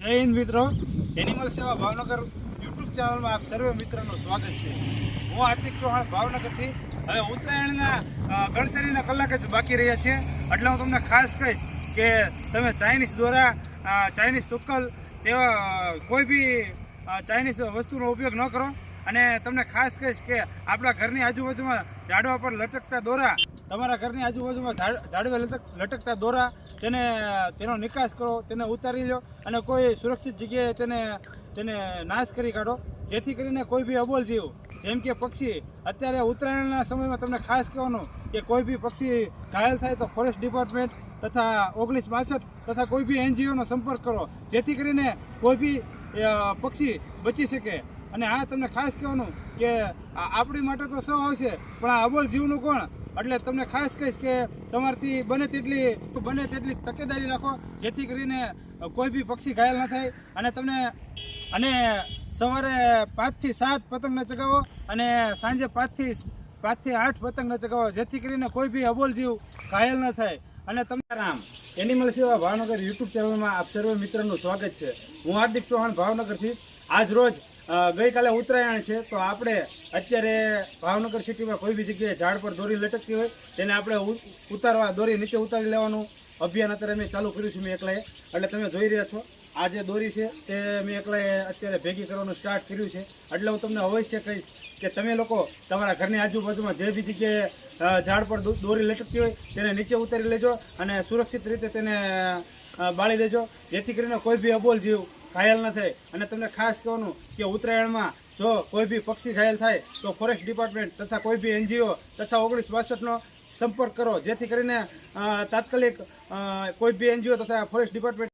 જય હિન્દ મિત્રો. એનિમલ સેવા ભાવનગર યુટ્યુબ ચેનલમાં આપ સર્વે મિત્રોનું સ્વાગત છે. હું હાર્દિક ચૌહાણ ભાવનગરથી. હવે ઉત્તરાયણના ગણતરીના કલાક જ બાકી રહ્યા છે. એટલે હું તમને ખાસ કહીશ કે તમે ચાઇનીઝ દોરા ચાઇનીઝ તુક્કલ તેવા કોઈ બી ચાઇનીઝ વસ્તુનો ઉપયોગ ન કરો. અને તમને ખાસ કહીશ કે આપણા ઘરની આજુબાજુમાં ઝાડવા પર લટકતા દોરા તમારા ઘરની આજુબાજુમાં ઝાડવા ઝાડવે લટક, લટકતા દોરા, તેને, તેનો નિકાસ કરો, તેને ઉતારી લો અને કોઈ સુરક્ષિત જગ્યાએ તેને તેને નાશ કરી કાઢો. જેથી કરીને કોઈ બી અબોલ જીવ, જેમ કે પક્ષી, અત્યારે ઉત્તરાયણના સમયમાં તમને ખાસ કહેવાનું કે કોઈ બી પક્ષી ઘાયલ થાય તો ફોરેસ્ટ ડિપાર્ટમેન્ટ તથા ઓગણીસ બાસઠ તથા કોઈ બી એનજીઓનો સંપર્ક કરો. જેથી કરીને કોઈ બી પક્ષી બચી શકે. અને આ તમને ખાસ કહેવાનું કે આપણી માટે તો સૌ આવશે, પણ આ અબોલ જીવનું કોણ? એટલે તમને ખાસ કહીશ કે તમારથી બને તેટલી બને તેટલી તકેદારી રાખો, જેથી કરીને કોઈ બી પક્ષી ઘાયલ ન થાય. અને તમને અને સવારે પાંચથી સાત પતંગ ન ચગાવો અને સાંજે પાંચથી પાંચથી આઠ પતંગ ન ચગાવો, જેથી કરીને કોઈ બી અબોલ જીવ ઘાયલ ન થાય. અને તમને રામ એનિમલ સેવા ભાવનગર યુટ્યુબ ચેનલમાં આપ સર્વે મિત્રોનું સ્વાગત છે. હું હાર્દિક ચૌહાણ ભાવનગરથી, આજ રોજ ગઈકાલે ઉત્તરાયણ છે, તો આપણે અત્યારે ભાવનગર સિટીમાં કોઈ બી જગ્યાએ ઝાડ પર દોરી લટકતી હોય, તેને આપણે ઉતારવા, દોરી નીચે ઉતારી લેવાનું અભિયાન અત્યારે મેં ચાલુ કર્યું છે, મેં એકલાએ. એટલે તમે જોઈ રહ્યા છો, આ જે દોરી છે, તે મેં એકલાએ અત્યારે ભેગી કરવાનું સ્ટાર્ટ કર્યું છે. એટલે હું તમને અવશ્ય કહીશ કે તમે લોકો તમારા ઘરની આજુબાજુમાં જે બી જગ્યાએ ઝાડ પર દોરી લટકતી હોય, તેને નીચે ઉતારી લેજો અને સુરક્ષિત રીતે તેને બાળી દેજો. જેથી કરીને કોઈ બી અબોલ જીવ ઘાયલ ન થાય. અને તમને ખાસ કહેવાનું કે ઉત્તરાયણમાં જો કોઈ બી પક્ષી ઘાયલ થાય, તો ફોરેસ્ટ ડિપાર્ટમેન્ટ તથા કોઈ બી એનજીઓ તથા ઓગણીસ બાસઠનો સંપર્ક કરો. જેથી કરીને તાત્કાલિક કોઈ બી એનજીઓ તથા ફોરેસ્ટ ડિપાર્ટમેન્ટ